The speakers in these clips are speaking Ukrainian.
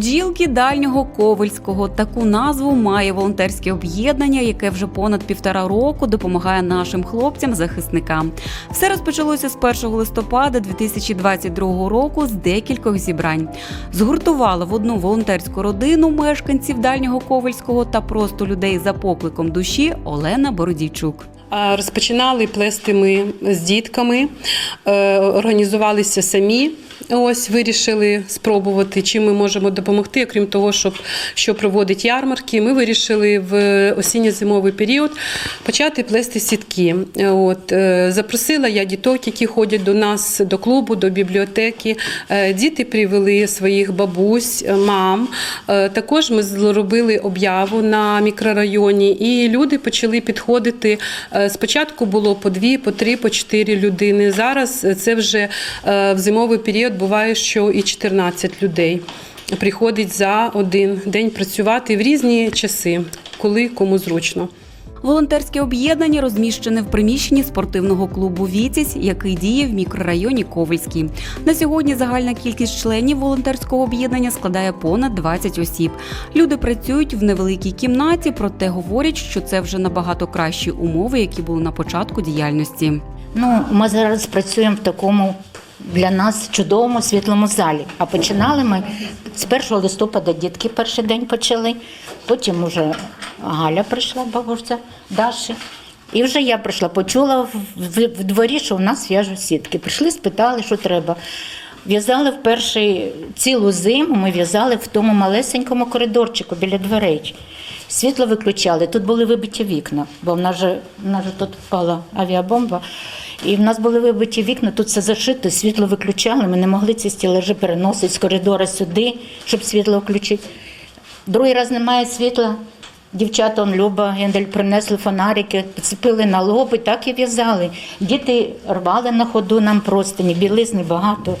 Бджілки дальнього Ковельського таку назву має волонтерське об'єднання, яке вже понад півтора року допомагає нашим хлопцям-захисникам. Все розпочалося з 1 листопада 2022 року з декількох зібрань. Згуртувала в одну волонтерську родину мешканців дальнього Ковельського та просто людей за покликом душі Олена Бородійчук. Розпочинали плести ми з дітками, е, організувалися самі. Ось вирішили спробувати, чим ми можемо допомогти. Окрім того, щоб що проводить ярмарки, ми вирішили в осінньо-зимовий період почати плести сітки. От е, запросила я діток, які ходять до нас до клубу, до бібліотеки. Е, Діти привели своїх бабусь, е, мам. Також ми зробили об'яву на мікрорайоні, і люди почали підходити. Спочатку було по дві, по три, по чотири людини. Зараз це вже в зимовий період буває, що і 14 людей приходить за один день працювати в різні часи, коли кому зручно. Волонтерське об'єднання розміщене в приміщенні спортивного клубу Вітязь, який діє в мікрорайоні Ковельський. На сьогодні загальна кількість членів волонтерського об'єднання складає понад 20 осіб. Люди працюють в невеликій кімнаті, проте говорять, що це вже набагато кращі умови, які були на початку діяльності. Ну, ми зараз працюємо в такому для нас чудовому світлому залі. А починали ми з 1 листопада дітки перший день почали, потім вже Галя прийшла, бабуся Даші. І вже я прийшла, почула в, в, в дворі, що в нас в'яжуть сітки. Прийшли, спитали, що треба. В'язали в перший цілу зиму, ми в'язали в тому малесенькому коридорчику біля дверей. Світло виключали, тут були вибиті вікна, бо в нас же, в нас же тут впала авіабомба. І в нас були вибиті вікна, тут все зашито, світло виключали. Ми не могли ці стілежі переносити з коридора сюди, щоб світло включити. Другий раз немає світла. Дівчата, он, Люба, Гендель принесли фонарики, підцепили на лоб і так і в'язали. Діти рвали на ходу нам простині, білизни багато.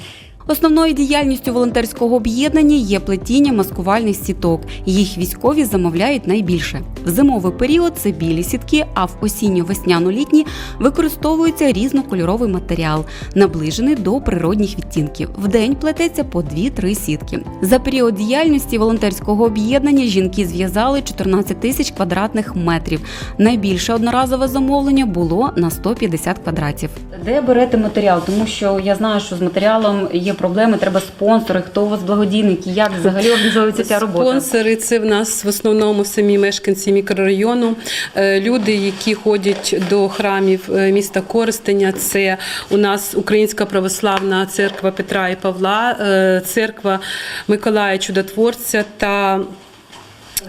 Основною діяльністю волонтерського об'єднання є плетіння маскувальних сіток. Їх військові замовляють найбільше. В зимовий період це білі сітки, а в осінньо-весняно-літні використовується різнокольоровий матеріал, наближений до природних відтінків. В день плететься по 2-3 сітки. За період діяльності волонтерського об'єднання жінки зв'язали 14 тисяч квадратних метрів. Найбільше одноразове замовлення було на 150 квадратів. Де берете матеріал? Тому що я знаю, що з матеріалом є проблеми, треба спонсори. Хто у вас благодійники? Як взагалі організовується ця робота? Спонсори це в нас в основному самі мешканці мікрорайону. Е, Люди, які ходять до храмів е, міста Користення. Це у нас Українська православна церква Петра і Павла, е, церква Миколая Чудотворця та.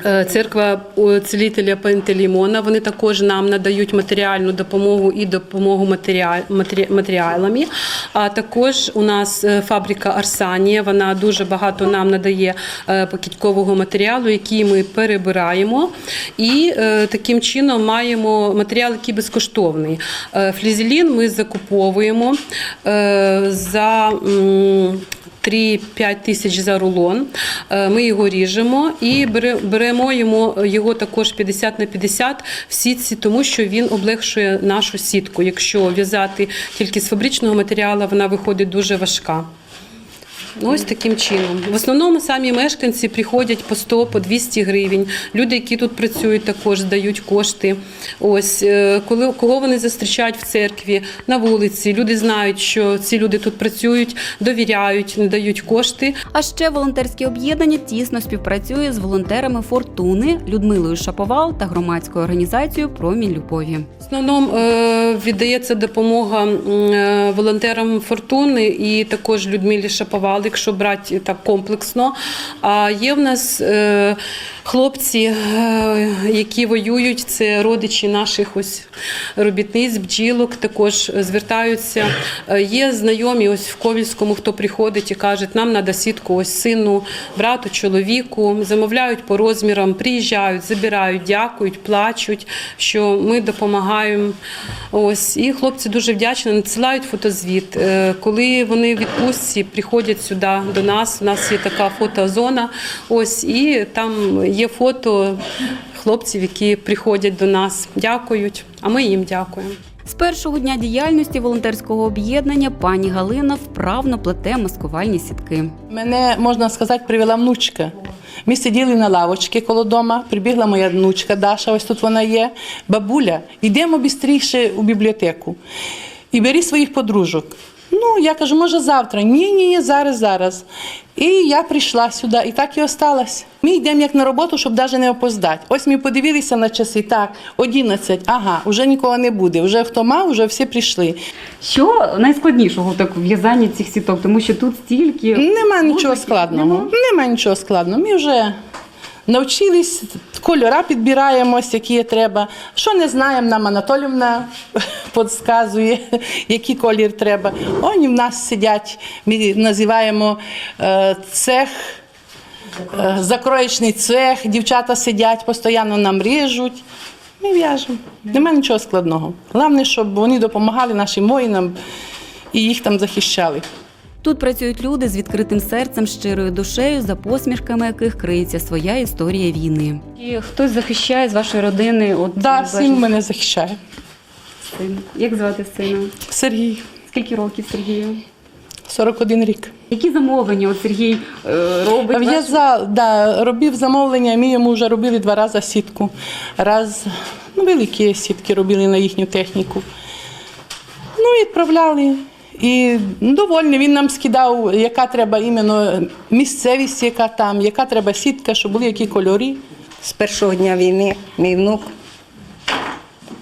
Е, Церква цілителя Пантелеймона, вони також нам надають матеріальну допомогу і допомогу матеріаль- матеріалами. А також у нас е, фабрика Арсанія. Вона дуже багато нам надає е, матеріалу, який ми перебираємо. І таким чином маємо матеріал, який безкоштовний. Флізелін ми закуповуємо за. М, 3-5 тисяч за рулон. Е, Ми його ріжемо і беремо йому його також 50 на 50 в сітці, тому що він облегшує нашу сітку. Якщо в'язати тільки з фабричного матеріалу, вона виходить дуже важка. Ну, Ось таким чином. В основному самі мешканці приходять по 100, по 200 гривень. Люди, які тут працюють, також здають кошти. Ось е, коли кого вони зустрічають в церкві, на вулиці. Люди знають, що ці люди тут працюють, довіряють, надають кошти. А ще волонтерське об'єднання тісно співпрацює з волонтерами Фортуни Людмилою Шаповал та громадською організацією Промінь любові. В основному е, віддається допомога е, волонтерам фортуни і також Людмилі Шаповал, якщо брати так комплексно. А є в нас е, хлопці, е, які воюють, це родичі наших ось робітниць, бджілок, також звертаються. Е, Є знайомі ось в Ковільському, хто приходить і каже, нам треба сітку ось сину, брату, чоловіку. Замовляють по розмірам, приїжджають, забирають, дякують, плачуть, що ми допомагаємо. Ось і хлопці дуже вдячні, надсилають фотозвіт. Коли вони в відпустці приходять сюди до нас, у нас є така фотозона. Ось і там є фото хлопців, які приходять до нас, дякують. А ми їм дякуємо. З першого дня діяльності волонтерського об'єднання пані Галина вправно плете маскувальні сітки. Мене, можна сказати, привела внучка. Ми сиділи на лавочці коло дома, прибігла моя внучка Даша, ось тут вона є. Бабуля, йдемо швидше у бібліотеку і бери своїх подружок. Ну, я кажу, може завтра. Ні, ні, ні, зараз, зараз. І я прийшла сюди, і так і осталась. Ми йдемо як на роботу, щоб навіть не опоздати. Ось ми подивилися на часи, так, 11, ага, вже нікого не буде. Вже хто мав, вже всі прийшли. Що найскладнішого в так в'язанні цих сіток, тому що тут стільки Нема нічого складного. Нема нічого складного. Ми вже навчились, кольора підбираємось, які треба. Що не знаємо, нам Анатолівна підказує, який колір треба. Вони в нас сидять, ми називаємо е, цех. е, Закроєчний цех, дівчата сидять, постійно нам ріжуть. Ми в'яжемо. Нема нічого складного. Головне, щоб вони допомагали нашим воїнам і їх там захищали. Тут працюють люди з відкритим серцем, щирою душею, за посмішками яких криється своя історія війни. І хтось захищає з вашої родини? От Да, син мене захищає. син. Як звати сина? Сергій, Скільки років Сергію? 41 рік. Які замовлення от Сергій е, робить? ваш- В'язав, да, робив замовлення, ми йому вже робили два рази сітку. Раз, ну, великі сітки робили на їхню техніку. Ну, відправляли. І довольний, він нам скидав, яка треба іменно місцевість, яка там, яка треба сітка, щоб були які кольори. З першого дня війни мій внук,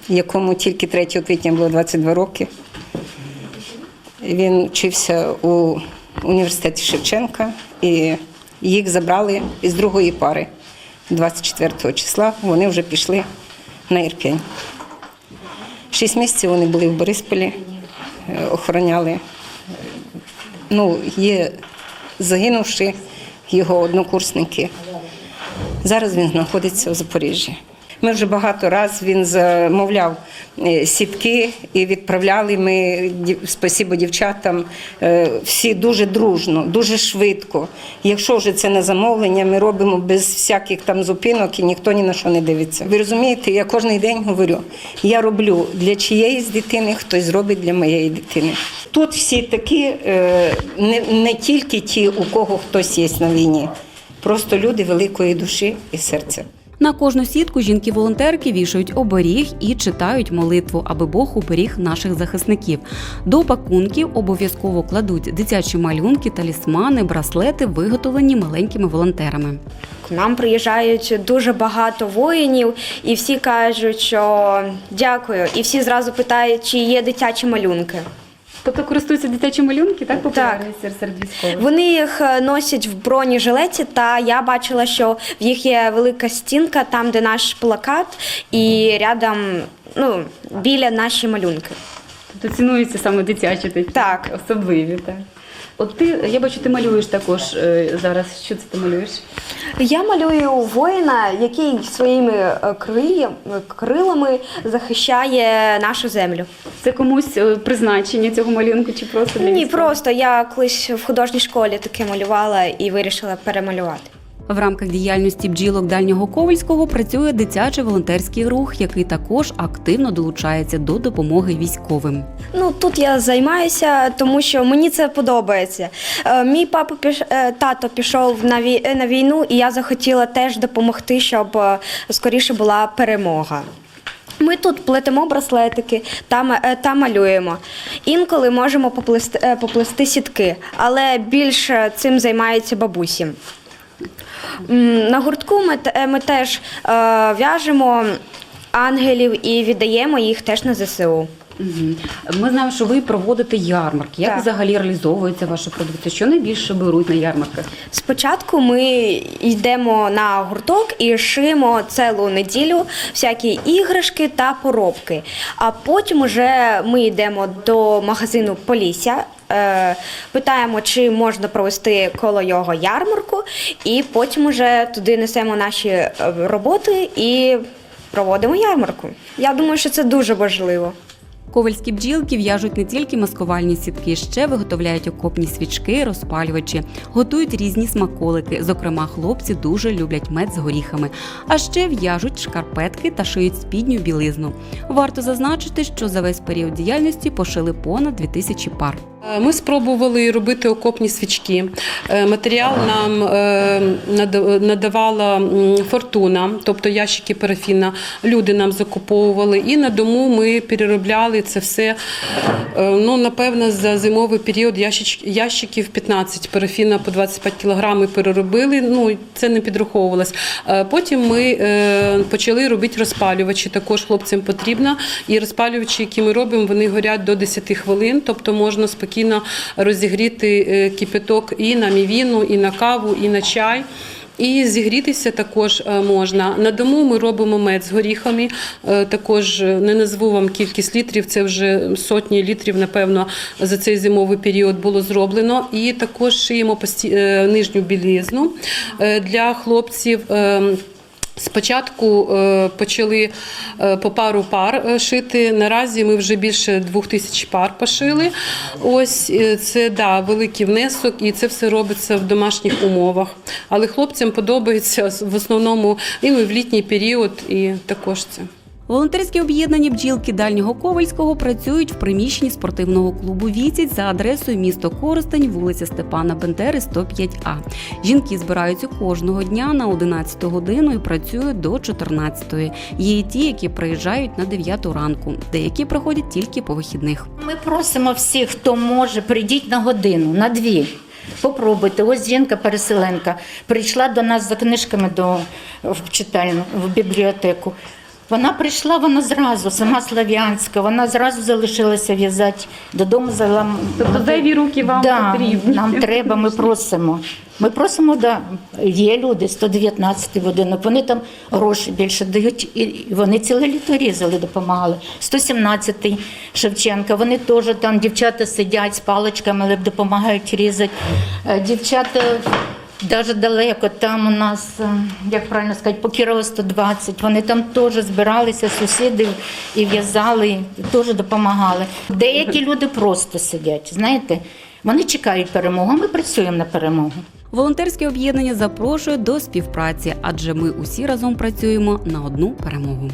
якому тільки 3 квітня було 22 роки, він вчився у університеті Шевченка і їх забрали із другої пари 24 числа. Вони вже пішли на Ірпінь. Шість місяців вони були в Борисполі, охороняли. Ну, є загинувши його однокурсники. Зараз він знаходиться в Запоріжжі. Ми вже багато разів він замовляв е, сітки і відправляли ми спасибо дівчатам. е, Всі дуже дружно, дуже швидко. Якщо вже це на замовлення, ми робимо без всяких там зупинок і ніхто ні на що не дивиться. Ви розумієте, я кожен день говорю: я роблю для чиєїсь дитини, хтось зробить для моєї дитини. Тут всі такі, е, не, не тільки ті, у кого хтось є на війні, просто люди великої душі і серця. На кожну сітку жінки-волонтерки вішають оберіг і читають молитву, аби Бог уберіг наших захисників. До пакунків обов'язково кладуть дитячі малюнки, талісмани, браслети, виготовлені маленькими волонтерами. К нам приїжджають дуже багато воїнів, і всі кажуть, що дякую. І всі зразу питають, чи є дитячі малюнки. Тобто користуються дитячі малюнки, так популярні серед військових? Вони їх е, носять в бронежилеті, та я бачила, що в їх є велика стінка, там, де наш плакат, і рядом, ну, біля наші малюнки. Тобто цінуються саме дитячі такі Так. особливі. Так. От ти, я бачу, ти малюєш також е, зараз. Що це ти малюєш? Я малюю воїна, який своїми е, крилами захищає нашу землю. Це комусь е, призначення цього малюнку чи просто для Ні, Міста? просто я колись в художній школі таке малювала і вирішила перемалювати. В рамках діяльності бджілок дальнього Ковальського працює дитячий волонтерський рух, який також активно долучається до допомоги військовим. Ну тут я займаюся, тому що мені це подобається. Е, Мій папа піш... е, тато пішов на вій... е, на війну, і я захотіла теж допомогти, щоб скоріше була перемога. Ми тут плетемо браслетики та, та малюємо. Інколи можемо поплести, поплести сітки, але більше цим займаються бабусі. На гуртку ми, ми теж е, в'яжемо ангелів і віддаємо їх теж на ЗСУ. Ми знаємо, що ви проводите ярмарки. Як Так. взагалі реалізовується ваша продукція? Що найбільше беруть на ярмарках? Спочатку ми йдемо на гурток і шиємо цілу неділю всякі іграшки та поробки. А потім уже ми йдемо до магазину Полісся. е, Питаємо, чи можна провести коло його ярмарку, і потім уже туди несемо наші е, роботи і проводимо ярмарку. Я думаю, що це дуже важливо. Ковальські бджілки в'яжуть не тільки маскувальні сітки, ще виготовляють окопні свічки, розпалювачі, готують різні смаколики. Зокрема, хлопці дуже люблять мед з горіхами, а ще в'яжуть шкарпетки та шиють спідню білизну. Варто зазначити, що за весь період діяльності пошили понад 2000 пар. Е, Ми спробували робити окопні свічки. Е, Матеріал нам е, надавала фортуна, тобто ящики парафіна. Люди нам закуповували, і на дому ми переробляли це все. Ну, напевно, за зимовий період ящиків 15 парафіна по 25 кг ми переробили. Ну, це не підраховувалось. Потім ми почали робити розпалювачі. Також хлопцям потрібно. І розпалювачі, які ми робимо, вони горять до 10 хвилин, тобто можна спокійно розігріти е, кипяток і на мівіну, і на каву, і на чай. І зігрітися також е, можна. На дому ми робимо мед з горіхами. Е, Також не назву вам кількість літрів, це вже сотні літрів, напевно, за цей зимовий період було зроблено. І також шиємо нижню білизну е, для хлопців. Спочатку е, почали е, по пару пар е, шити. Наразі ми вже більше двох тисяч пар пошили. Ось це да, великий внесок, і це все робиться в домашніх умовах. Але хлопцям подобається в основному і в літній період, і також це. Волонтерські об'єднані бджілки дальнього Ковальського працюють в приміщенні спортивного клубу Віціць за адресою місто Коростень, вулиця Степана Бендери, 105А. Жінки збираються кожного дня на 11 годину і працюють до 14. Є і ті, які приїжджають на 9 ранку, деякі приходять тільки по вихідних. Ми просимо всіх, хто може, прийдіть на годину, на дві. Попробуйте. Ось жінка-переселенка прийшла до нас за книжками до, в читальну, в бібліотеку. Вона прийшла, вона зразу, сама слав'янська, вона зразу залишилася в'язати, додому взяла. Тобто зайві руки вам да, потрібні. Нам треба, ми просимо. Ми просимо, да. Є люди 119 будинок, вони там гроші більше дають, і вони ціле літо різали, допомагали. 117-й Шевченка, вони теж там дівчата сидять з паличками, але допомагають різати. Е, Дівчата Даже далеко, там у нас, е, як правильно сказати, по Кірова 120, вони там теж збиралися, сусіди і в'язали, і теж допомагали. Деякі люди просто сидять, знаєте, вони чекають перемогу, а ми працюємо на перемогу. Волонтерське об'єднання запрошує до співпраці, адже ми усі разом працюємо на одну перемогу.